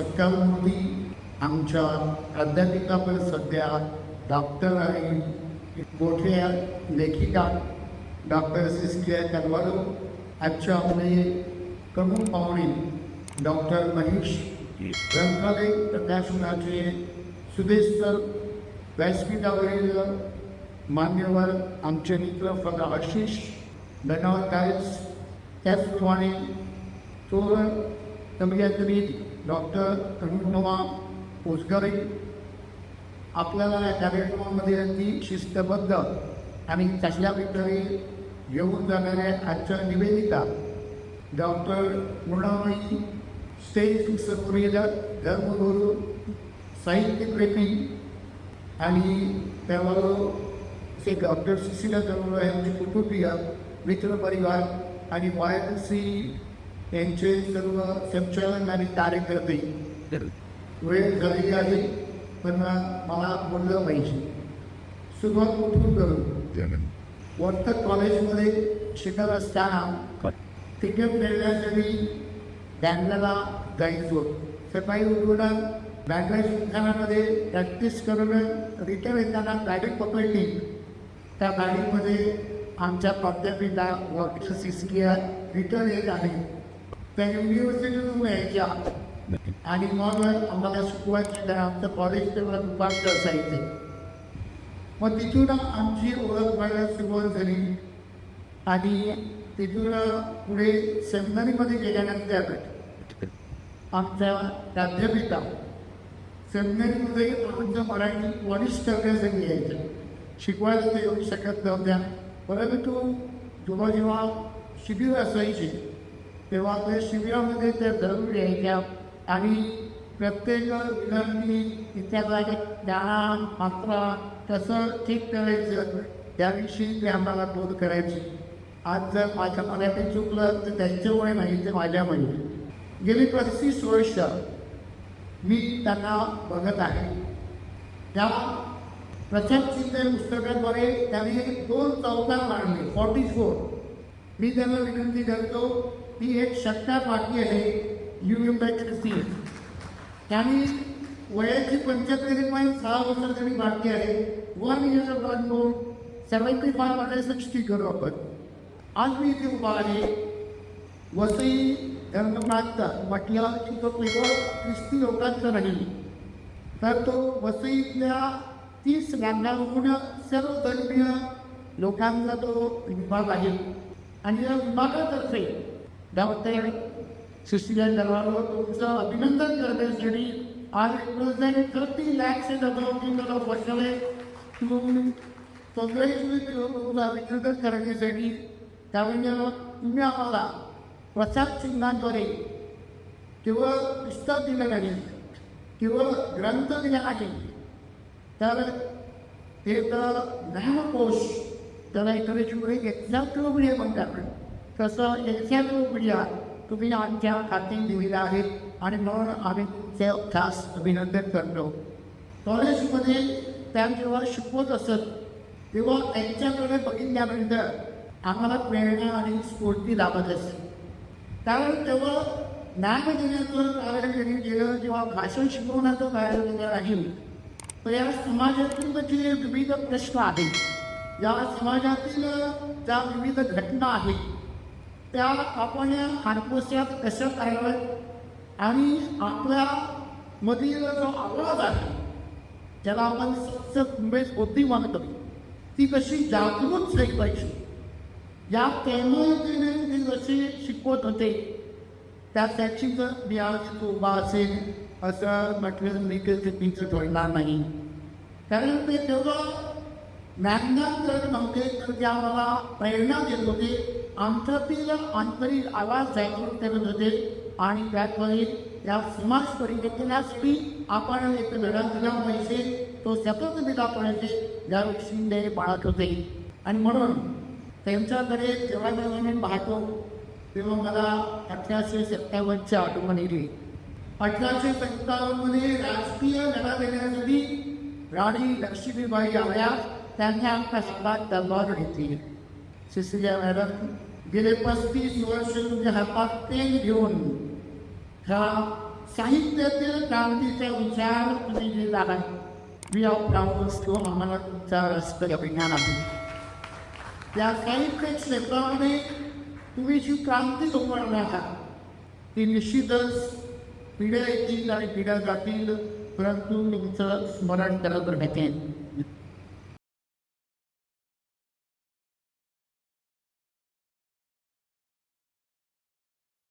सत्कारमूर्ती आमच्या प्राध्यापिकापद सद्या डॉक्टर है मोठ्या लेखिका डॉक्टर सिस्किया कलवारो आजच्या आपले प्रमुख पाहुणे डॉक्टर महेश, ग्रंथालय प्रकाशनाचे शुभेच्छा व्यासपीठावरील मान्यवर आमचे मित्र फला आशिष, धन्यवाद त्याचप्रमाणे चोर समियात्री डॉक्टर अरुणोमा पोसगरे आपल्याला या कार्यक्रमामध्ये त्यांनी शिस्तबद्ध आणि तशा प्रकारे येऊन जाणाऱ्या आजच्या निवेदिता डॉक्टर मृणामयी स्टेज सक्रिय धर्मगुरू साहित्यप्रेमी आणि त्याबरोबर ते डॉक्टर सुशीला चौरा यांचे कुटुंबीय मित्रपरिवार आणि वायसी यांचे सर्व संचालन आणि कार्यकर्ते वेळ झालेली आहे पण मला बोललं पाहिजे. सुरुवात कुठून करू. वर्तक कॉलेजमध्ये शिकत असताना तिकीट मिळण्यासाठी बँगला जायचो. सकाळी उठून बँगला शिक्षणामध्ये प्रॅक्टिस करून रिटर्न येताना गाडी पकडली. त्या गाडीमध्ये आमच्या प्राध्यापिका डॉक्टर सिस्किया रिटर्न येत आहे त्या युनिव्हर्सिटीतून यायच्या आणि मग आम्हाला शिकवायचे तर आमचं कॉलेज तेव्हा दुपारचं असायचे मग तिथून आमची ओळख व्हायला सुरुवात झाली आणि तिथून पुढे सेमिनारीमध्ये गेल्यानंतर आमच्या प्राध्यापिका सेमिनारीमध्ये आमचं मराठी वरिष्ठ करण्यासाठी यायचं शिकवायला ते येऊ शकत नव्हत्या परंतु जेव्हा जेव्हा शिबिर असायचे तेव्हा ते शिबिरामध्ये ते धरून यायच्या आणि प्रत्येक विद्यार्थी इत्यादी ज्ञान मात्रा कसं ठीक करायचं. त्याविषयी ते आम्हाला बोध करायची. आज जर माझ्या मनात चुकलं तर त्यांच्यामुळे नाही तर माझ्यामुळे गेली पस्तीस वर्ष मी त्यांना बघत आहे. त्या प्रचंड चिंतन पुस्तकाद्वारे त्यांनी दोन चौदा मांडले. Forty four. मी त्यांना विनंती करतो ही एक शक्कात वाटली आहे यू यू त्यांनी वयाची पंच्याहत्तर पॉईंट सहा वर्ष त्यांनी वाक्य आहे. One year of one no seventy five वाटायला सिक्स्टी करू आपण. आज मी इथे उभा आहे. वसई धर्मप्रांत म्हटलं की तो केवळ ख्रिस्ती लोकांचा नाही तर तो वसईतल्या तीस गांधावरून सर्व धर्मीय लोकांचा तो विभाग आहे. आणि या विभागातर्फे डॉक्टर सुशीला दरबारवर तुमचं अभिनंदन करण्यासाठी आज representing thirty lakhs in about of वर्षाले. तुमचं अभिनंदन करण्यासाठी त्यामुळे तुम्ही आम्हाला प्रसाद चिन्हाद्वारे केवळ पुस्तक दिलं नाही केवळ ग्रंथ दिला नाही तर ते तर ज्ञानकोश त्याला इंग्रजीमध्ये एक्झॅक्टोमिडिया म्हणतात. तसं एक्झॅक्टोमिडिया तुम्ही आमच्या हाती दिलेलं आहे आणि म्हणून आम्ही तुमचे खास अभिनंदन करतो. कॉलेजमध्ये त्या जेव्हा शिकवत असत तेव्हा त्यांच्याकडे बघितल्यानंतर आम्हाला प्रेरणा आणि स्फूर्ती लाभत असते. कारण तेव्हा ज्ञान देण्याचं कारण त्यांनी गेलं जेव्हा भाषण शिकवण्याचं कारण गेलं राहील तर या समाजातील जे विविध प्रश्न आहेत. या समाजातील ज्या विविध घटना आहेत. त्या आपण हार्मोस्यात कसं करावं आणि आपल्या मधील जो आवाज आहे ज्याला आपण सतत होती मानतो ती कशी जागृत झाली पाहिजे या प्रेमळतेने ते जशी शिकवत होते त्या त्याची जर मी आज उभा असेल असं म्हटलं मी ते तिचं ठरणार नाही कारण ते तेवढं ज्ञानदान जर नव्हते तर ते आम्हाला प्रेरणा देत होते आमच्यातील आंतरिक आवाज जागृत करत होते आणि त्याद्वारे या समाज परिवर्तनासाठी आपण एक लढा दिला पाहिजे तो सतत दिला पाहिजे या शिंदे पाळत होते. आणि म्हणून त्यांच्याकडे जेव्हा जेव्हा मी पाहतो तेव्हा मला अठराशे सत्तावन्नच्या आठवण येईल. अठराशे सत्तावन्नमध्ये राजकीय लढा देण्यासाठी राणी लक्ष्मीबाई आल्या. त्यांनी आमच्या सगळ्यात दरबार घेतली. सिसिलिया मॅडम गेले पस्तीस वर्ष तुमच्या हातात पेन घेऊन ह्या साहित्यातील क्रांतीचा विचार तुम्ही जे झाला मी असतो आम्हाला तुमचा रस्ते अभिज्ञान आहे. त्या साहित्य क्षेत्रामध्ये तुम्ही जी क्रांती उभारणार आहात ती निश्चितच पिढ्या येतील आणि पिढ्या जातील परंतु तुमचं स्मरण करत भेटेल